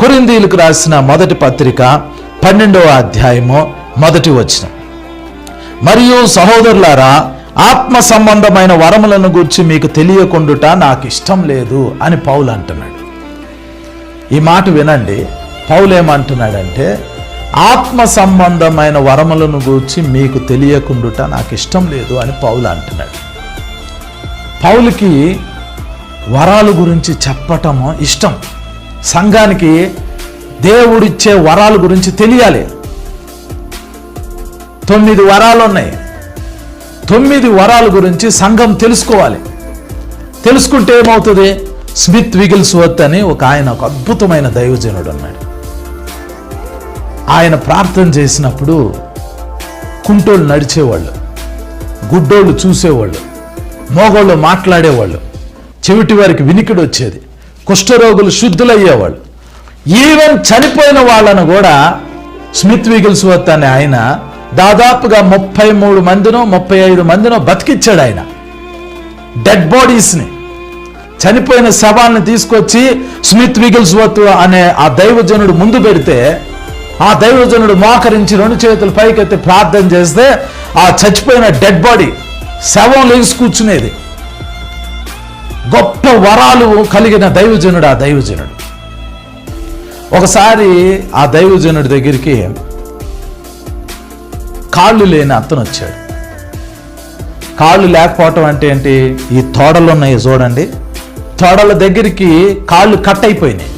కొరిందీలకు రాసిన మొదటి పత్రిక పన్నెండవ అధ్యాయము మొదటి వచనం. మరియు సహోదరులారా ఆత్మ సంబంధమైన వరములను గురించి మీకు తెలియకుండుట నాకు ఇష్టం లేదు అని పౌలు అంటున్నాడు. ఈ మాట వినండి. పౌలు ఏమంటున్నాడంటే ఆత్మ సంబంధమైన వరములను గూర్చి మీకు తెలియకుండుట నాకు ఇష్టం లేదు అని పౌలు అంటున్నాడు. పౌలుకి వరాలు గురించి చెప్పటము ఇష్టం. సంఘానికి దేవుడిచ్చే వరాల గురించి తెలియాలి. తొమ్మిది వరాలు ఉన్నాయి. తొమ్మిది వరాల గురించి సంఘం తెలుసుకోవాలి. తెలుసుకుంటే ఏమవుతుంది? స్మిత్ విగిల్స్వర్త్ అని ఒక ఆయన ఒక అద్భుతమైన దైవజనుడు అన్నాడు. ఆయన ప్రార్థన చేసినప్పుడు కుంటోళ్ళు నడిచేవాళ్ళు గుడ్డోళ్ళు చూసేవాళ్ళు మోగోళ్ళు మాట్లాడేవాళ్ళు చెవిటి వారికి వినికిడి వచ్చేది కుష్ఠరోగులు శుద్ధులయ్యేవాళ్ళు. ఈవెన్ చనిపోయిన వాళ్ళను కూడా స్మిత్ వీగిల్స్ విగిల్స్వర్త్ అనే ఆయన దాదాపుగా ముప్పై మూడు మందినో ముప్పై ఐదు మందినో బతికిచ్చాడు ఆయన. డెడ్ బాడీస్ని చనిపోయిన శవాలను తీసుకొచ్చి స్మిత్ విగిల్స్వర్త్ అనే ఆ దైవజనుడు ముందు పెడితే ఆ దైవజనుడు మోకరించి రెండు చేతులు పైకెత్తి ప్రార్థన చేస్తే ఆ చచ్చిపోయిన డెడ్ బాడీ శవం లేచి కూర్చునేది. గొప్ప వరాలు కలిగిన దైవజనుడు ఆ దైవజనుడు. ఒకసారి ఆ దైవజనుడి దగ్గరికి కాళ్ళు లేని అతను వచ్చాడు. కాళ్ళు లేకపోవటం అంటే ఏంటి? ఈ తోడలు ఉన్నాయి చూడండి. తోడల దగ్గరికి కాళ్ళు కట్ అయిపోయినాయి.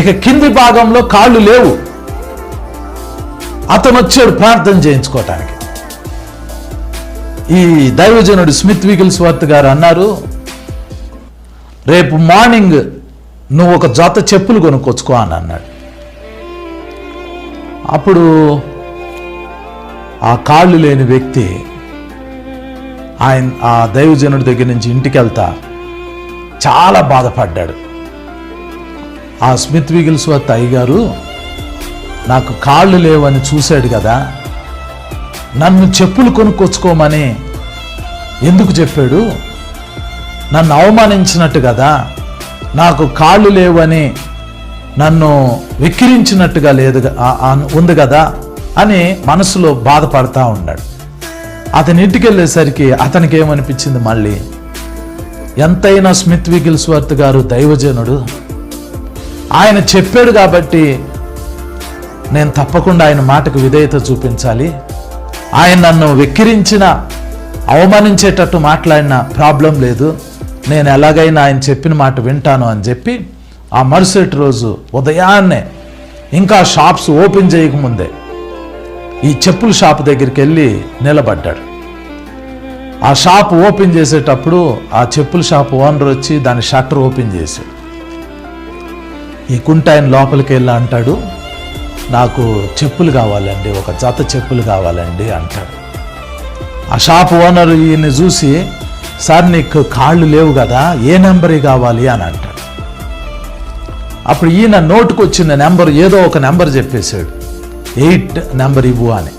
ఇక కింది భాగంలో కాళ్ళు లేవు. అతను వచ్చాడు ప్రార్థన చేయించుకోవటానికి. ఈ దైవజనుడు స్మిత్ విగిల్స్వర్త్ గారు అన్నారు రేపు మార్నింగ్ నువ్వు ఒక జత చెప్పులు కొనుక్కొచ్చుకో అని అన్నాడు. అప్పుడు ఆ కాళ్ళు లేని వ్యక్తి ఆయన ఆ దైవజనుడి దగ్గర నుంచి ఇంటికి వెళ్తా చాలా బాధపడ్డాడు. ఆ స్మిత్ విగిల్స్ విగిల్స్వర్త్ అయ్యగారు నాకు కాళ్ళు లేవని చూశాడు కదా నన్ను చెప్పులు కొనుక్కొచ్చుకోమని ఎందుకు చెప్పాడు? నన్ను అవమానించినట్టు కదా నాకు కాళ్ళు లేవని నన్ను వెక్కిరించినట్టుగా లేదు ఉంది కదా అని మనసులో బాధపడతా ఉన్నాడు అతని ఇంటికి వెళ్ళేసరికి అతనికి ఏమనిపించింది మళ్ళీ? ఎంతైనా స్మిత్ విగిల్స్వర్త్ గారు దైవజనుడు. ఆయన చెప్పాడు కాబట్టి నేను తప్పకుండా ఆయన మాటకు విధేయత చూపించాలి. ఆయన నన్ను వెక్కిరించిన అవమానించేటట్టు మాట్లాడిన ప్రాబ్లం లేదు. నేను ఎలాగైనా ఆయన చెప్పిన మాట వింటాను అని చెప్పి ఆ మరుసటి రోజు ఉదయాన్నే ఇంకా షాప్స్ ఓపెన్ చేయకముందే ఈ చెప్పుల షాప్ దగ్గరికి వెళ్ళి నిలబడ్డాడు. ఆ షాప్ ఓపెన్ చేసేటప్పుడు ఆ చెప్పుల షాప్ ఓనర్ వచ్చి దాని షట్టర్ ఓపెన్ చేశాడు. ఈ కుంట ఆయన లోపలికి వెళ్ళి అంటాడు నాకు చెప్పులు కావాలండి ఒక జత చెప్పులు కావాలండి అంటాడు. ఆ షాప్ ఓనర్ ఈయన్ని చూసి సార్ నీకు కాళ్ళు లేవు కదా ఏ నెంబర్ కావాలి అని అంటాడు. అప్పుడు ఈయన నోటుకు వచ్చిన నెంబర్ ఏదో ఒక నెంబర్ చెప్పేశాడు. ఎయిట్ నెంబర్ ఇవ్వు అని.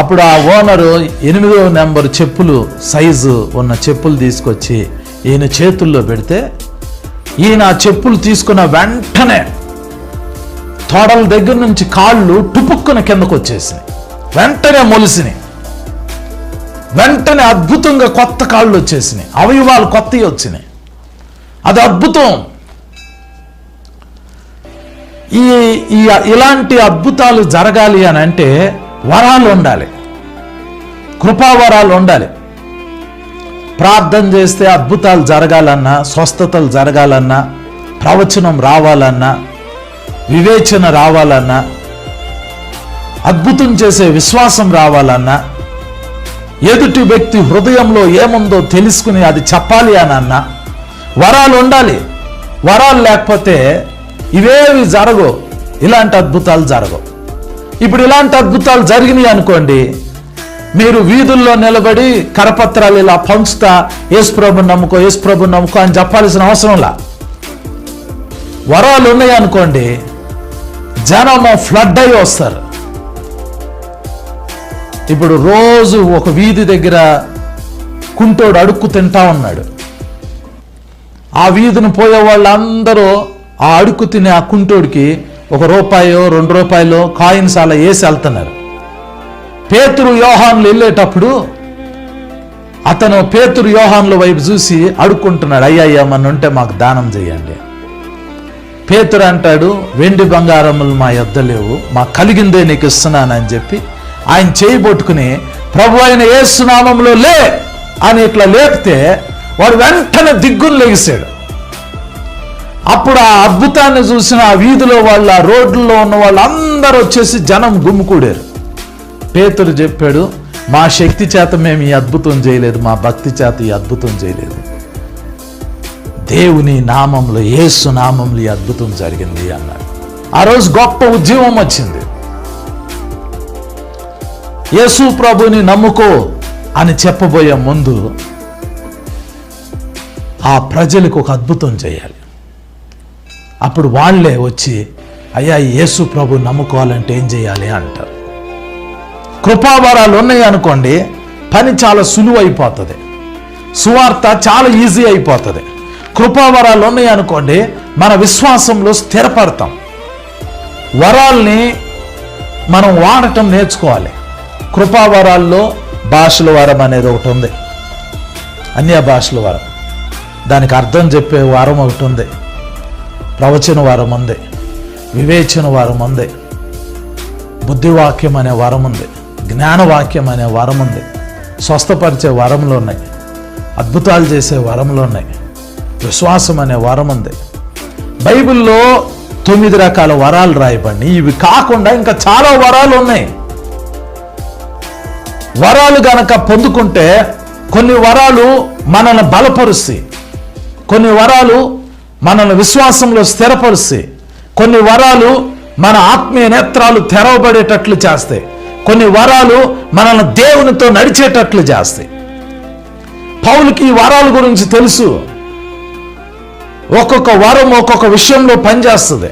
అప్పుడు ఆ ఓనరు ఎనిమిదో నెంబర్ చెప్పులు సైజు ఉన్న చెప్పులు తీసుకొచ్చి ఈయన చేతుల్లో పెడితే ఈయన ఆ చెప్పులు తీసుకున్న వెంటనే తోడల దగ్గర నుంచి కాళ్ళు టుపుక్కున కిందకు వచ్చేసినాయి వెంటనే మొలిసినాయి. వెంటనే అద్భుతంగా కొత్త కాళ్ళు వచ్చేసినాయి. అవయవాలు కొత్తవి వచ్చినాయి. అది అద్భుతం. ఈ ఈ ఇలాంటి అద్భుతాలు జరగాలి అని అంటే వరాలు ఉండాలి. కృపావరాలు ఉండాలి. ప్రార్థన చేస్తే అద్భుతాలు జరగాలన్నా స్వస్థతలు జరగాలన్నా ప్రవచనం రావాలన్నా వివేచన రావాలన్నా అద్భుతం చేసే విశ్వాసం రావాలన్నా ఎదుటి వ్యక్తి హృదయంలో ఏముందో తెలుసుకుని అది చెప్పాలి అని అన్నా. వరాలు ఉండాలి. వరాలు లేకపోతే ఇవేవి జరగవు. ఇలాంటి అద్భుతాలు జరగవు. ఇప్పుడు ఇలాంటి అద్భుతాలు జరిగినాయి అనుకోండి మీరు వీధుల్లో నిలబడి కరపత్రాలు ఇలా పంచుతా యేసుప్రభు నమ్ముకో యేసుప్రభు నమ్ముకో అని చెప్పాల్సిన అవసరంలా వరాలు ఉన్నాయి అనుకోండి జనము ఫ్లడ్ అయి వస్తారు. ఇప్పుడు రోజు ఒక వీధి దగ్గర కుంటోడు అడుక్కు తింటా ఉన్నాడు. ఆ వీధిని పోయే వాళ్ళందరూ ఆ అడుక్కు తినే ఆ కుంటోడికి ఒక రూపాయో రెండు రూపాయలు కాయిన్స్ అలా వేసి వెళ్తున్నారు. పేతురు యోహాన్లు వెళ్ళేటప్పుడు అతను పేతురు యోహాన్ల వైపు చూసి అడుక్కుంటున్నాడు అయ్యా మన ఉంటే మాకు దానం చేయండి. పేతురు అంటాడు వెండి బంగారములు మా యొద్ద లేవు మా కలిగిందే నీకు ఇస్తున్నానని చెప్పి ఆయన చేయబట్టుకుని ప్రభు అయిన ఏసునామంలో లే అని ఇట్లా లేపితే వాడు వెంటనే దిగ్గులు లెగిసాడు అప్పుడు ఆ అద్భుతాన్ని చూసిన ఆ వీధిలో వాళ్ళ ఆ రోడ్లలో ఉన్న వాళ్ళు అందరూ వచ్చేసి జనం గుమ్ముకూడారు పేతురు చెప్పాడు మా శక్తి చేత మేము ఈ అద్భుతం చేయలేదు మా భక్తి చేత ఈ అద్భుతం చేయలేదు. దేవుని నామంలో ఏసు నామంలో ఈ అద్భుతం జరిగింది అన్నాడు. ఆ రోజు గొప్ప ఉద్యమం వచ్చింది. యేసు ప్రభుని నమ్ముకో అని చెప్పబోయే ముందు ఆ ప్రజలకు ఒక అద్భుతం చేయాలి. అప్పుడు వాళ్ళే వచ్చి అయ్యా యేసు ప్రభు నమ్ముకోవాలంటే ఏం చేయాలి? అంటారు. కృపావరాలు ఉన్నాయి అనుకోండి పని చాలా సులువు అయిపోతుంది. సువార్త చాలా ఈజీ అయిపోతుంది. కృపావరాలు ఉన్నాయి అనుకోండి మన విశ్వాసంలో స్థిరపడతాం. వరాల్ని మనం వాడటం నేర్చుకోవాలి. కృపావరాల్లో భాషల వరం అనేది ఒకటి ఉంది. అన్య భాషల వరం. దానికి అర్థం చెప్పే వరం ఒకటి ఉంది. ప్రవచన వరం ఉంది. వివేచన వరం ఉంది. బుద్ధివాక్యం అనే వరం ఉంది. జ్ఞానవాక్యం అనే వరం ఉంది. స్వస్థపరిచే వరములు ఉన్నాయి. అద్భుతాలు చేసే వరములు ఉన్నాయి. విశ్వాసం అనే వరం ఉంది. బైబిల్లో తొమ్మిది రకాల వరాలు రాయబడి ఇవి కాకుండా ఇంకా చాలా వరాలు ఉన్నాయి. వరాలు గనక పొందుకుంటే కొన్ని వరాలు మనల్ని బలపరుస్తాయి. కొన్ని వరాలు మనల్ని విశ్వాసంలో స్థిరపరుస్తాయి. కొన్ని వరాలు మన ఆత్మీయ నేత్రాలు తెరవబడేటట్లు చేస్తాయి. కొన్ని వరాలు మనల్ని దేవునితో నడిచేటట్లు చేస్తాయి. పౌలకి ఈ వరాల గురించి తెలుసు. ఒక్కొక్క వరం ఒక్కొక్క విషయంలో పనిచేస్తుంది.